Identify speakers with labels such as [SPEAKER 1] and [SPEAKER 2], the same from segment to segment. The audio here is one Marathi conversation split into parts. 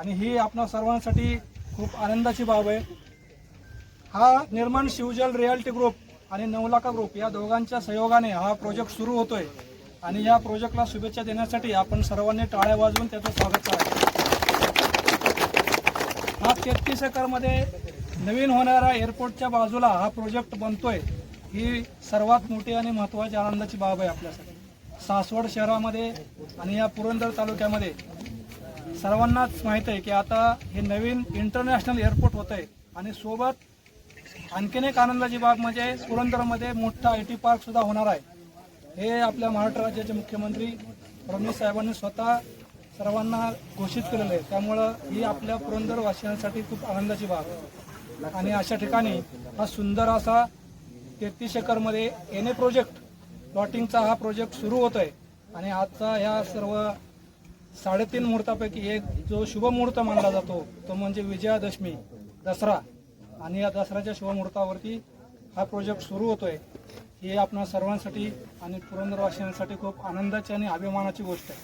[SPEAKER 1] आणि ही आपणा सर्वांसाठी खूप आनंदाची बाब आहे. हा निर्माण शिवजल रियालिटी ग्रुप आणि नवलाखा ग्रुप या दोघांच्या सहयोगाने हा प्रोजेक्ट सुरू होतोय. आणि या प्रोजेक्टला शुभेच्छा देण्यासाठी आपण सर्वांनी टाळ्या वाजवून त्याचं स्वागत करावं. हा तेहतीस एकरमध्ये नवीन होणाऱ्या एअरपोर्टच्या बाजूला हा प्रोजेक्ट बनतोय. ही सर्वात मोठी आणि महत्त्वाची आनंदाची बाब आहे आपल्यासाठी. सासवड शहरामध्ये आणि या पुरंदर तालुक्यामध्ये सर्वांनाच माहीत आहे की आता हे नवीन इंटरनॅशनल एअरपोर्ट होत आहे. आणि सोबत आणखीन एक आनंदाची बाब म्हणजे पुरंदरमध्ये मोठा आय टी पार्क सुद्धा होणार आहे. हे आपल्या महाराष्ट्र राज्याचे मुख्यमंत्री फडणवीस साहेबांनी स्वतः सर्वांना घोषित केलेलं आहे. त्यामुळं ही आपल्या पुरंदरवासियांसाठी खूप आनंदाची बाब आहे. आणि अशा ठिकाणी हा सुंदर असा तेहतीस एकरमध्ये एन ए प्रोजेक्ट प्लॉटिंगचा हा प्रोजेक्ट सुरू होत आहे आणि आजचा ह्या सर्व साडेतीन मुहूर्तापैकी एक जो शुभ मुहूर्त मानला जातो तो म्हणजे विजयादशमी दसरा. आणि या दसऱ्याच्या शुभमुहूर्तावरती हा प्रोजेक्ट सुरू होतोय. ही आपणा सर्वांसाठी आणि पुरंदरवासियांसाठी खूप आनंदाची आणि अभिमानाची गोष्ट आहे.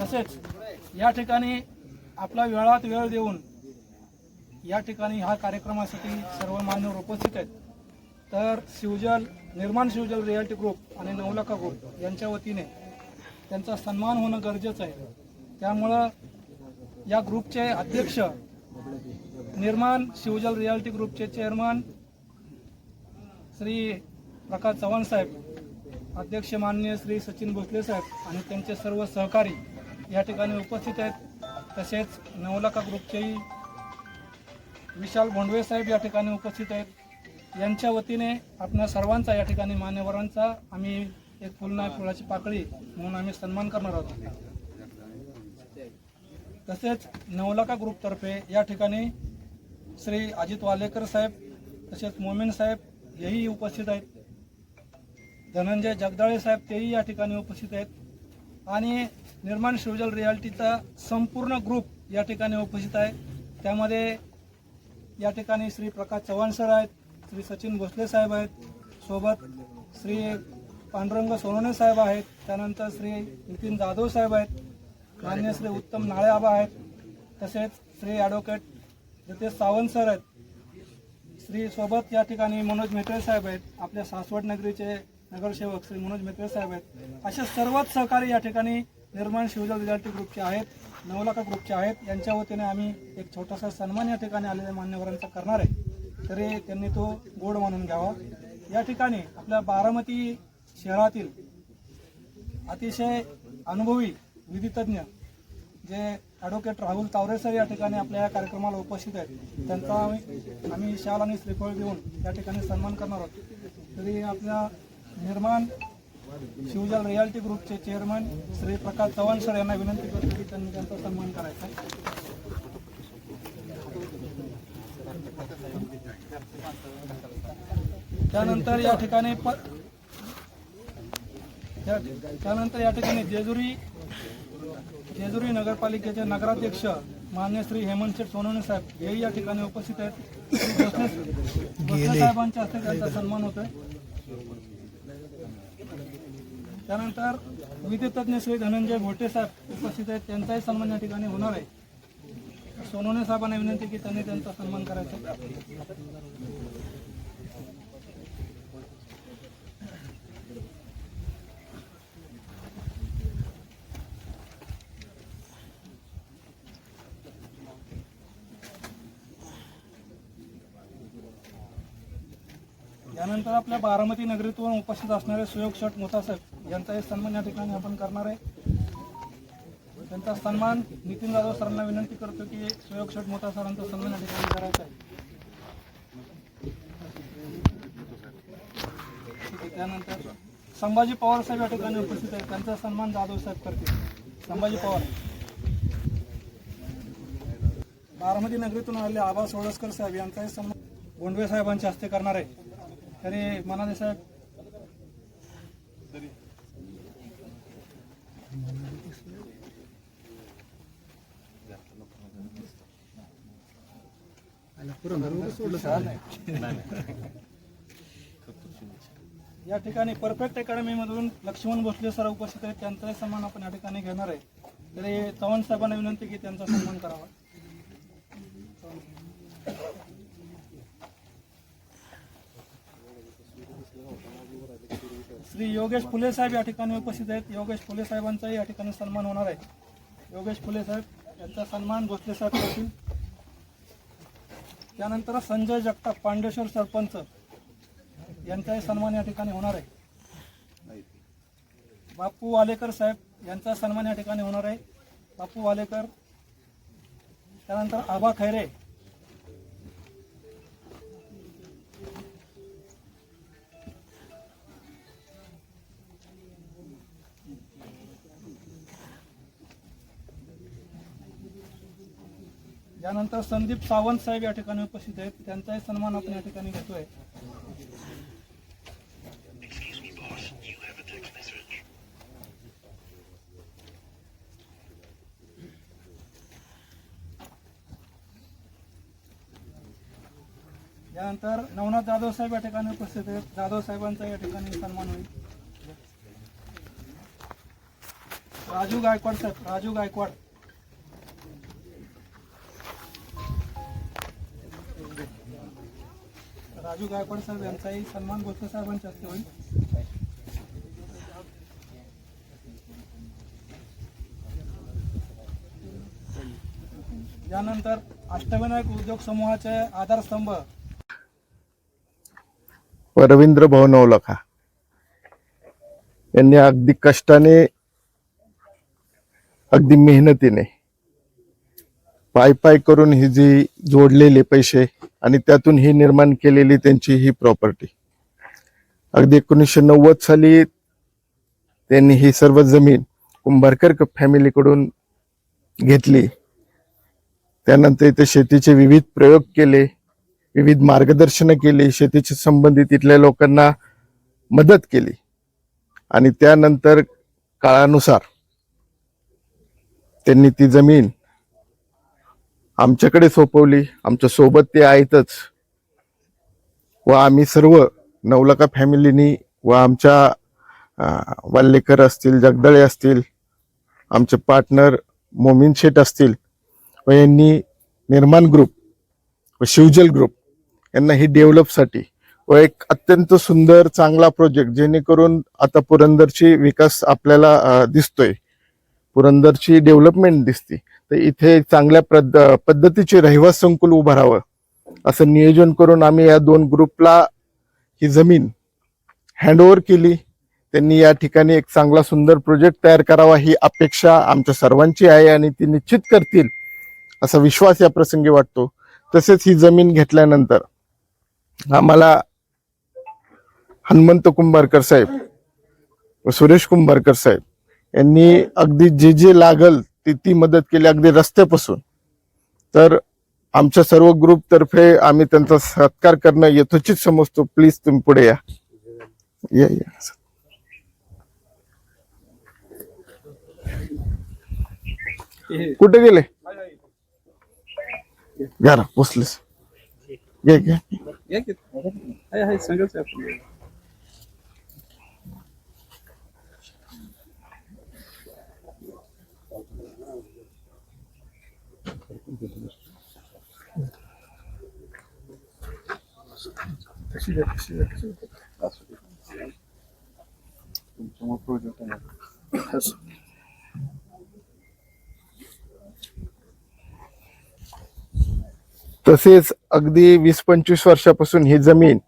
[SPEAKER 1] तसेच या ठिकाणी आपला वेळात वेळ देऊन या ठिकाणी ह्या कार्यक्रमासाठी सर्व मान्यवर उपस्थित आहेत. तर शिवजल निर्माण शिवजल रियालिटी ग्रुप आणि नवलाखा ग्रुप यांच्या वतीने त्यांचा सन्मान होणं गरजेचं आहे. त्यामुळं या ग्रुपचे अध्यक्ष निर्माण शिवजल रियालिटी ग्रुपचे चेअरमन श्री प्रकाश चव्हाण साहेब अध्यक्ष माननीय श्री सचिन भोसले साहेब आणि त्यांचे सर्व सहकारी या ठिकाणी उपस्थित आहेत. तसेच नवलाखा ग्रुपचेही विशाल भोंडवे साहेब या ठिकाणी उपस्थित आहेत. यांच्या वतीने आपल्या सर्वांचा या ठिकाणी मान्यवरांचा आम्ही एक फुलना फुलाची पाकळी म्हणून आम्ही सन्मान करणार आहोत. तसेच नवलाका ग्रुपतर्फे या ठिकाणी श्री अजित वालेकर साहेब तसेच मोमीन साहेब हेही उपस्थित आहेत. धनंजय जगदाळे साहेब तेही या ठिकाणी उपस्थित आहेत. आणि निर्माण शिवजल रियालिटीचा संपूर्ण ग्रुप या ठिकाणी उपस्थित आहे. त्यामध्ये या ठिकाणी श्री प्रकाश चव्हाण सर आहेत श्री सचिन भोसले साहेब आहेत सोबत श्री पांडुरंग सोनवणे साहेब आहेत. त्यानंतर श्री नितीन जाधव साहेब आहेत. मान्य श्री उत्तम नाळे आबा आहेत. तसेच श्री ॲडव्होकेट रितेश सावंत सर आहेत. श्री सोबत या ठिकाणी मनोज मेत्रे साहेब आहेत. आपल्या सासवड नगरीचे नगरसेवक श्री मनोज मेत्रे साहेब आहेत. असे सर्वच सहकारी या ठिकाणी निर्माण शिवजल विद्यार्थी ग्रुपचे आहेत. नवलाखा ग्रुपचे आहेत. यांच्या वतीने आम्ही एक छोटासा सन्मान या ठिकाणी आलेल्या मान्यवरांचा करणार आहे. तरी त्यांनी तो गोड मानून घ्यावा. या ठिकाणी आपल्या बारामती शहरातील अतिशय अनुभवी विधितज्ञ जे ॲडव्होकेट राहुल तावरे सर या ठिकाणी आपल्या या कार्यक्रमाला उपस्थित आहेत. त्यांचा आम्ही आम्ही शाल आणि श्रीफळ देऊन या ठिकाणी सन्मान करणार आहोत. तरी आपल्या निर्माण शिवजल रियालिटी ग्रुपचे चेअरमन श्री प्रकाश चव्हाण सर यांना विनंती करतो की त्यांनी त्यांचा सन्मान करायचा. त्यानंतर या ठिकाणी प त्यानंतर या ठिकाणी जेजुरी जेजुरी नगरपालिकेचे नगराध्यक्ष मान्य श्री हेमंत शेठ सोनवणे साहेब हेही या ठिकाणी उपस्थित आहेत. साहेबांच्या हस्ते त्यांचा सन्मान होतोय. त्यानंतर विधितज्ञ श्री धनंजय भोटे साहेब उपस्थित आहेत. त्यांचाही सन्मान या ठिकाणी होणार आहे. सोनवणे साहेबांना विनंती की त्यांनी त्यांचा सन्मान करायचा. त्यानंतर आपल्या बारामती नगरीतून उपस्थित असणारे सुयोग शट मोता साहेब यांचाही सन्मान या ठिकाणी आपण करणार आहे. त्यांचा सन्मान नितीन जाधव सरांना विनंती करतो की सुयोग शट मोता सरांचा सन्मान या ठिकाणी करायचा आहे त्यानंतर संभाजी पवार साहेब या ठिकाणी उपस्थित आहेत. त्यांचा सन्मान जाधव साहेब करतील. संभाजी पवार. बारामती नगरीतून आलेले आबा सोळसकर साहेब यांचाही सन्मान गोंडवे साहेबांच्या हस्ते करणार आहे. तरी मनाले साहेब या ठिकाणी परफेक्ट अकॅडमीमधून लक्ष्मण भोसले सर उपस्थित आहेत. त्यांचाही सन्मान आपण या ठिकाणी घेणार आहे. तरी चव्हाण साहेबांना विनंती की त्यांचा सन्मान करावा. श्री योगेश फुले साहेब या ठिकाणी उपस्थित आहेत. योगेश फुले साहेबांचाही या ठिकाणी सन्मान होणार आहे. योगेश फुले साहेब यांचा सन्मान भोसले साहेब करतील. त्यानंतर संजय जगताप पांडेश्वर सरपंच यांचाही सन्मान या ठिकाणी होणार आहे. बापू वालेकर साहेब यांचा सन्मान या ठिकाणी होणार आहे. बापू वालेकर त्यानंतर आबा खैरे यानंतर संदीप सावंत साहेब या ठिकाणी उपस्थित आहेत. त्यांचाही सन्मान आपण या ठिकाणी घेतोय. यानंतर नवनाथ जाधव साहेब या ठिकाणी उपस्थित आहेत. जाधव साहेबांचा या ठिकाणी सन्मान होईल. राजू गायकवाड साहेब राजू गायकवाड. राजू गायकवाड साहेब यांचाही सन्मान गोष्ट साहेबांच्या हस्ते होईल. यानंतर अष्टविनायक उद्योग समूहाचे आधारस्तंभ.
[SPEAKER 2] रवींद्र भवन नवलखा यांनी अगदी कष्टाने अगदी मेहनतीने पाय पाय करून ही जी जोडलेले पैसे आणि त्यातून ही निर्माण केलेली त्यांची ही प्रॉपर्टी अगदी एकोणीसशे नव्वद साली त्यांनी ही सर्व जमीन कुंभारकर फॅमिलीकडून घेतली. त्यानंतर इथे शेतीचे विविध प्रयोग केले विविध मार्गदर्शन केली शेतीशी संबंधित इथल्या लोकांना मदत केली. आणि त्यानंतर काळानुसार त्यांनी ती जमीन आमच्याकडे सोपवली. आमच्यासोबत ते आहेतच. व आम्ही सर्व नवलका फॅमिलीनी व आमच्या वाल्लेकर असतील जगदळे असतील आमचे पार्टनर मोमीन शेठ असतील व यांनी निर्माण ग्रुप व शिवजल ग्रुप यांना ही डेव्हलपसाठी व एक अत्यंत सुंदर चांगला प्रोजेक्ट जेणेकरून आता पुरंदरची विकास आपल्याला दिसतोय. पुरंदरची डेव्हलपमेंट दिसते. तर इथे चांगल्या पद्ध पद्धतीचे रहिवास संकुल उभं राहावं. असं नियोजन करून आम्ही या दोन ग्रुपला ही जमीन हँडओव्हर केली. त्यांनी या ठिकाणी एक चांगला सुंदर प्रोजेक्ट तयार करावा ही अपेक्षा आमच्या सर्वांची आहे आणि ती निश्चित करतील असा विश्वास या प्रसंगी वाटतो. तसेच ही जमीन घेतल्यानंतर आम्हाला हनुमंत कुंभारकर साहेब व सुरेश कुंभारकर साहेब यांनी अगदी जे जे लागल ती ती मदत केली अगदी रस्त्यापासून. तर आमच्या सर्व ग्रुपतर्फे आम्ही त्यांचा सत्कार करणं यथोचित समजतो. प्लीज तुम्ही पुढे या. या या. कुठे गेले? घ्या पोचलेस बसलेस घे घे
[SPEAKER 3] या आहे
[SPEAKER 2] तसेच अगदी वीस पंचवीस वर्षापासून ही जमीन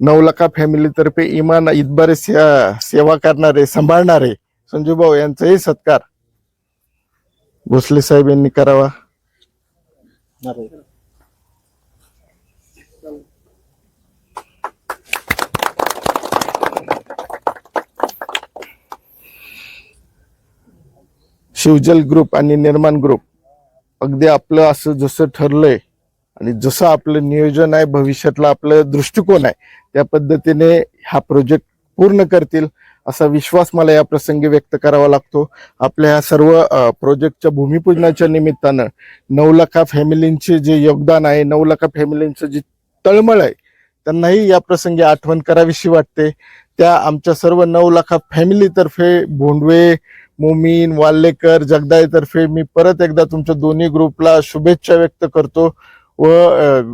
[SPEAKER 2] नवलखा फॅमिलीतर्फे इमान इतबारे सेवा करणारे सांभाळणारे संजूभाऊ यांचाही सत्कार. भोसले साहेब यांनी करावा. शिवजल ग्रुप आणि निर्माण ग्रुप अगदी आपलं असं जसं ठरलंय आणि जसं आपलं नियोजन आहे भविष्यातला आपलं दृष्टिकोन आहे त्या पद्धतीने हा प्रोजेक्ट पूर्ण करतील. असा विश्वास मला या प्रसंगी व्यक्त करावा लागतो. आपल्या ह्या सर्व प्रोजेक्टच्या भूमिपूजनाच्या निमित्तानं नऊ लाखा फॅमिलींचे जे योगदान आहे नऊ लाखा फॅमिलींचं जी तळमळ आहे त्यांनाही या प्रसंगी आठवण करावीशी वाटते. त्या आमच्या सर्व नऊ लाखा फॅमिलीतर्फे भोंडवे मोमीन वाल्लेकर जगदाईतर्फे मी परत एकदा तुमच्या दोन्ही ग्रुपला शुभेच्छा व्यक्त करतो. व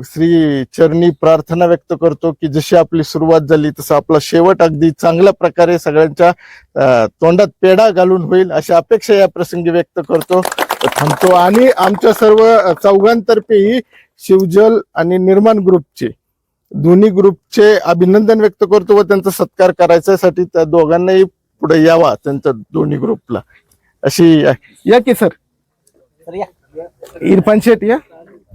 [SPEAKER 2] श्री चरणी प्रार्थना व्यक्त करतो की जशी आपली सुरुवात झाली तसं आपला शेवट अगदी चांगल्या प्रकारे सगळ्यांच्या तोंडात पेढा घालून होईल अशी अपेक्षा या प्रसंगी व्यक्त करतो. थांबतो आणि आमच्या सर्व चौघांतर्फेही शिवजल आणि निर्माण ग्रुपचे दोन्ही ग्रुपचे अभिनंदन व्यक्त करतो व त्यांचा सत्कार करायच्यासाठी त्या दोघांनाही पुढे यावा त्यांच्या दोन्ही ग्रुपला. अशी या की सर? इरफान शेठ या?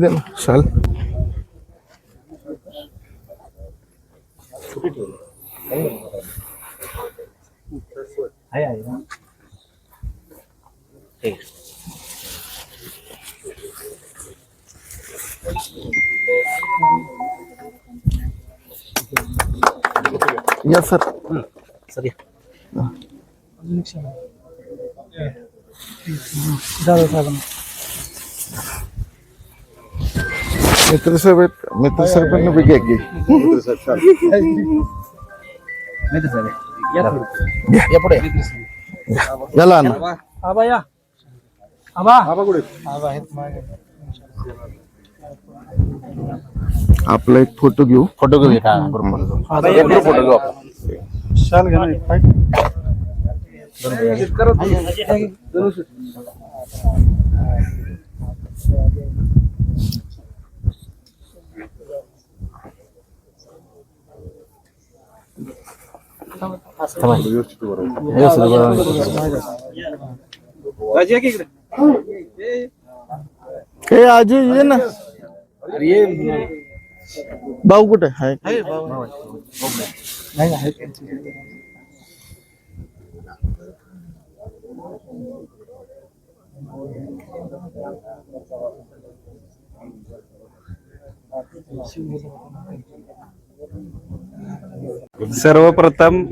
[SPEAKER 2] दे ना शाल या सर
[SPEAKER 1] जाधव साहेबांना
[SPEAKER 2] मित्र साहेब आहेत. मित्र साहेबांना बी घ्या की. याला आणा
[SPEAKER 1] आबा या. आबा.
[SPEAKER 2] आपला एक फोटो घेऊ.
[SPEAKER 4] फोटो घेऊ फोटो घेऊ
[SPEAKER 1] शाल घ्या ना एक पाय.
[SPEAKER 3] राजी
[SPEAKER 2] हे आजी ये ना भाऊ कुठे हाय
[SPEAKER 1] आहे
[SPEAKER 3] सर्वप्रथम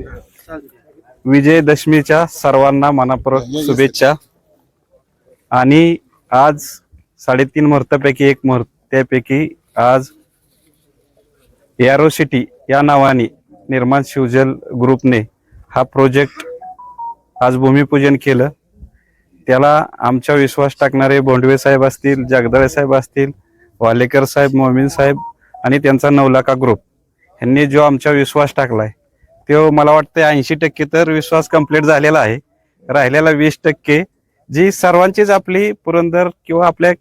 [SPEAKER 3] विजयदशमीच्या सर्वांना मनापूर्वक शुभेच्छा. आणि आज साडेतीन मुहूर्तापैकी एक मुहूर्तापैकी आज एरो सिटी या नावाने निर्माण शिवजल ग्रुपने हा प्रोजेक्ट आज भूमिपूजन केलं. त्याला आमच्या विश्वास टाकणारे बोंडवे साहेब असतील जगदाळे साहेब असतील वालेकर साहेब मोमीन साहेब आणि त्यांचा नवलाका ग्रुप यांनी जो आमचा विश्वास टाकलाय तो मला वाटतं ऐंशी टक्के तर विश्वास कंप्लीट झालेला आहे. राहिलेला वीस टक्के जी सर्वांचीच आपली पुरंदर किंवा आपल्या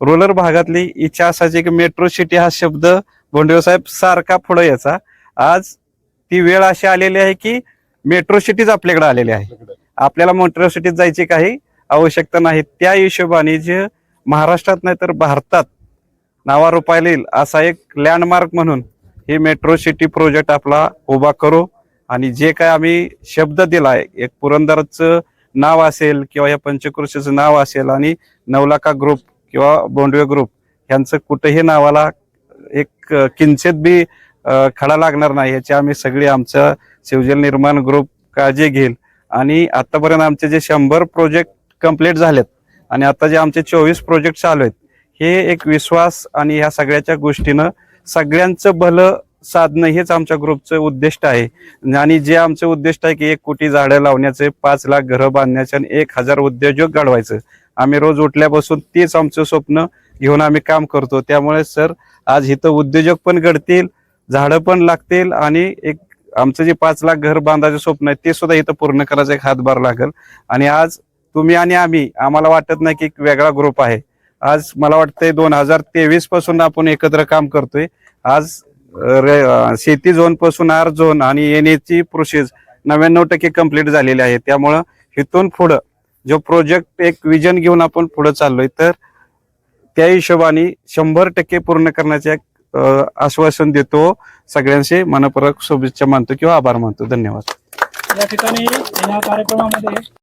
[SPEAKER 3] रुरल भागातली इच्छा असायची की मेट्रो सिटी हा शब्द भोंडवे साहेब सारखा पुढे याचा आज ती वेळ अशी आलेली आहे की मेट्रो सिटीच आपल्याकडे आलेली आहे. आपल्याला मेट्रो सिटीत जायची काही आवश्यकता नाही. त्या हिशोबाने जे महाराष्ट्रात नाही तर भारतात नावारूपायला येईल असा एक लँडमार्क म्हणून ही मेट्रो सिटी प्रोजेक्ट आपला उभा करू आणि जे काय आम्ही शब्द दिला आहे एक पुरंदरचं नाव असेल किंवा या पंचकृषीचं नाव असेल आणि नवलाखा ग्रुप किंवा बोंडवे ग्रुप यांचं कुठेही नावाला एक किंचित बी खडा लागणार नाही. याची आम्ही सगळी आमचं शिवजल निर्माण ग्रुप काळजी घेईल. आणि आतापर्यंत आमचे जे शंभर प्रोजेक्ट कंप्लीट झालेत. आणि आता जे आमचे चोवीस प्रोजेक्ट चालू आहेत हे एक विश्वास आणि ह्या सगळ्याच्या गोष्टीनं सगळ्यांचं भलं साधणं हेच आमच्या ग्रुपचं उद्दिष्ट आहे. आणि जे आमचं उद्दिष्ट आहे की एक कोटी झाडं लावण्याचे पाच लाख घरं बांधण्याचे आणि एक हजार उद्योजक घडवायचं. आम्ही रोज उठल्यापासून तेच आमचं स्वप्न घेऊन आम्ही काम करतो. त्यामुळे सर आज इथं उद्योजक पण घडतील झाडं पण लागतील आणि एक आमचं जे पाच लाख घर बांधायचं स्वप्न आहे ते सुद्धा इथं पूर्ण करायचं एक हातभार लागेल. आणि आज तुम्ही आणि आम्ही आम्हाला वाटत नाही की एक वेगळा ग्रुप आहे. आज मला वाटतंय दोन हजार तेवीसपासून आपण एकत्र काम करतोय. आज रे- शेती झोनपासून आर झोन आणि येण्याची प्रोसेस नव्याण्णव टक्के कंप्लीट झालेली आहे. त्यामुळं इथून पुढं जो प्रोजेक्ट एक विजन घेऊन आपण पुढे चाललोय तर त्या हिशोबाने शंभर टक्के पूर्ण करण्याचे एक आश्वासन देतो. सगळ्यांशी मनपूर्वक शुभेच्छा मानतो किंवा आभार मानतो. धन्यवाद.
[SPEAKER 1] या ठिकाणी या कार्यक्रमामध्ये